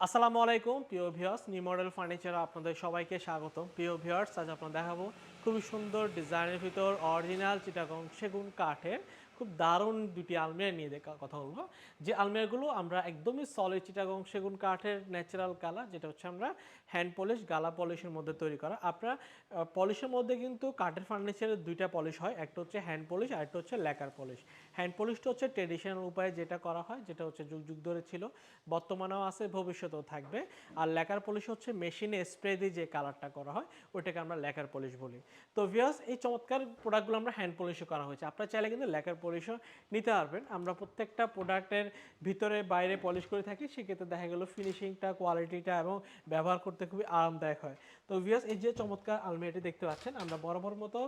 আসসালামু আলাইকুম, প্রিয় ভিওর্স নিউ মডেল ফার্নিচার আপনাদের সবাইকে স্বাগত প্রিয় ভিওর্স আজ আপনার দেখাবো খুবই সুন্দর ডিজাইনের ভিতর অরিজিনাল চিটাগং সেগুন কাঠের খুব দারুণ দুটি আলমিরা নিয়ে কথা বলব। যে আলমিরাগুলো আমরা একদমই সলিড চিটাগং সেগুন কাঠের ন্যাচারাল কালার যেটা হচ্ছে আমরা হ্যান্ড পলিশ গালা পলিশের মধ্যে তৈরি করা। আপনার পলিশের মধ্যে কিন্তু কাঠের ফার্নিচারের দুইটা পলিশ হয়। একটা হচ্ছে হ্যান্ড পলিশ আর একটা হচ্ছে ল্যাকার পলিশ হ্যান্ড পলিশটা হচ্ছে ট্রেডিশনাল উপায়ে যেটা করা হয়, যেটা হচ্ছে যুগ যুগ ধরে ছিল, বর্তমানেও আছে, ভবিষ্যতেও থাকবে। আর ল্যাকার পলিশ হচ্ছে মেশিনে স্প্রে দিয়ে যে কালারটা করা হয়, ওইটাকে আমরা ল্যাকার পলিশ বলি। তো ভিয়াস এই চমৎকার প্রোডাক্টগুলো আমরা হ্যান্ড পলিশও করা হয়েছে। আপনারা চাইলে কিন্তু ল্যাকার পলিশও নিতে পারবেন। আমরা প্রত্যেকটা প্রোডাক্টের ভিতরে বাইরে পলিশ করে থাকি, সেক্ষেত্রে দেখা গেল ফিনিশিংটা, কোয়ালিটিটা এবং ব্যবহার করতে খুবই আরামদায়ক হয়। তো ভিয়াস এই যে চমৎকার আলমিরাটি দেখতে পাচ্ছেন, আমরা বরাবর মতো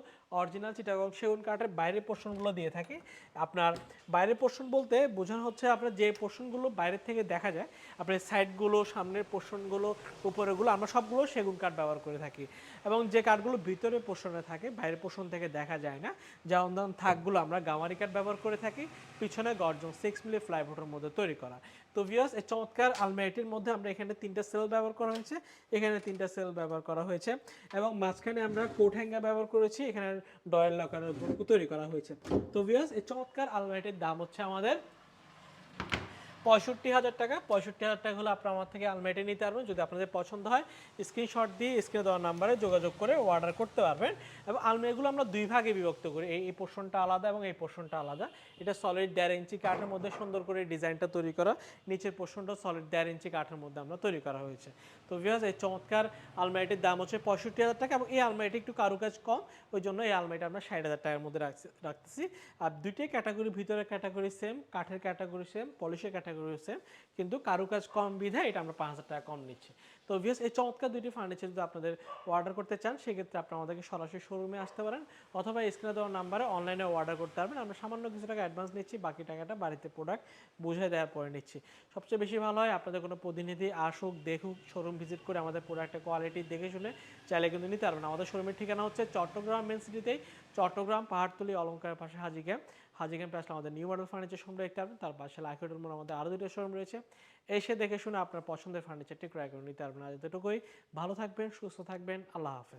অরিজিনাল চিটাগং সেগুন কাঠের বাইরের পোর্শনগুলো দিয়ে থাকি। আপনার বাইরের পোর্শন বলতে বোঝানো হচ্ছে আপনার যে পোর্শনগুলো বাইরের থেকে দেখা যায়, আপনার সাইডগুলো সামনের পোর্শনগুলো উপরেগুলো, আমরা সবগুলো সেগুন কাঠ ব্যবহার করে থাকি। এবং যে কাঠগুলো ভিতরে পোর্শনে থাকে, বাইরের পোর্শন থেকে দেখা যায় না, যেমন ধরুন থাকগুলো আমরা গামারি কাঠ ব্যবহার করে থাকি, পিছনে গর্জন সিক্স মিলি ফ্লাইবোর্ডের মধ্যে তৈরি করা। তো ভিওস এই চমৎকার আলমারিটির মধ্যে আমরা এখানে তিনটা সেল ব্যবহার করা হয়েছে। এখানে তিনটা সেল ব্যবহার করা হয়েছে এবং মাঝখানে আমরা কোট হ্যাঙ্গার ব্যবহার করেছি। এখানে ডয়েল লকারের তৈরি করা হয়েছে। তো ভিওস এই চমৎকার আলমারিটির দাম হচ্ছে আমাদের পঁয়ষট্টি হাজার টাকা, পঁয়ষট্টি হাজার টাকা হলে আপনারা আমার থেকে আলমারিটি নিতে পারবেন। যদি আপনাদের পছন্দ হয় স্ক্রিনশট দিয়ে স্ক্রিনে দেওয়ার নাম্বারে যোগাযোগ করে অর্ডার করতে পারবেন। এবং আলমারিগুলো আমরা দুই ভাগে বিভক্ত করি। এই এই পোর্শনটা আলাদা এবং এই পোর্শনটা আলাদা। এটা সলিড দেড় ইঞ্চি কাঠের মধ্যে সুন্দর করে ডিজাইনটা তৈরি করা। নিচের পোর্শনটা সলিড দেড় ইঞ্চি কাঠের মধ্যে আমরা তৈরি করা হয়েছে। তো ভিউয়ার্স এই চমৎকার আলমারিটির দাম হচ্ছে পঁয়ষট্টি হাজার টাকা এবং এই আলমারিটি একটু কারুকাজ কম। ওই জন্য এই আলমারিটা আমরা ষাট হাজার টাকার মধ্যে রাখছি, রাখতেছি। আর দুইটাই ক্যাটাগরি ভিতরে ক্যাটাগরি সেম কাঠের ক্যাটাগরি সেম পলিশের ক্যাটাগরি সেম কিন্তু কারুকাজ কম বিধায় এটা আমরা পাঁচ হাজার টাকা কম নিচ্ছি। তো ভিউস এই চমৎকার দুইটি ফার্নিচার যদি আপনাদের অর্ডার করতে চান, সেক্ষেত্রে আপনারা আমাদেরকে সরাসরি শোরুমে আসতে পারেন, অথবা স্ক্রিনে দেওয়ার নাম্বারে অনলাইনে অর্ডার করতে পারবেন। আমরা সামান্য কিছু টাকা অ্যাডভান্স নিচ্ছি, বাকি টাকাটা বাড়িতে প্রোডাক্ট বুঝে দেওয়ার পরে নিচ্ছি। সবচেয়ে বেশি ভালো হয় আপনাদের কোনো প্রতিনিধি আসুক, দেখুক শোরুম ভিজিট করে আমাদের প্রোডাক্টের কোয়ালিটি দেখে শুনে চাইলে কিন্তু নিতে পারবেন। আমাদের শোরুমের ঠিকানা হচ্ছে চট্টগ্রাম মেন সিটিতেই চট্টগ্রাম, পাহাড়তলি অলঙ্কারের পাশে হাজি ক্যাম্প হাজি ক্যাম্পে আমাদের নিউ মডেল ফার্নিচার শোরুম দেখতে পাবেন তার পাশে লাইফের মোড়, আমাদের আরও দুটো শোরুম রয়েছে। এসে দেখে শুনে আপনার পছন্দের ফার্নিচারটি ক্রয় করে নিতে পারবেন। আজ এতটুকুই। ভালো থাকবেন, সুস্থ থাকবেন। আল্লাহ হাফেজ।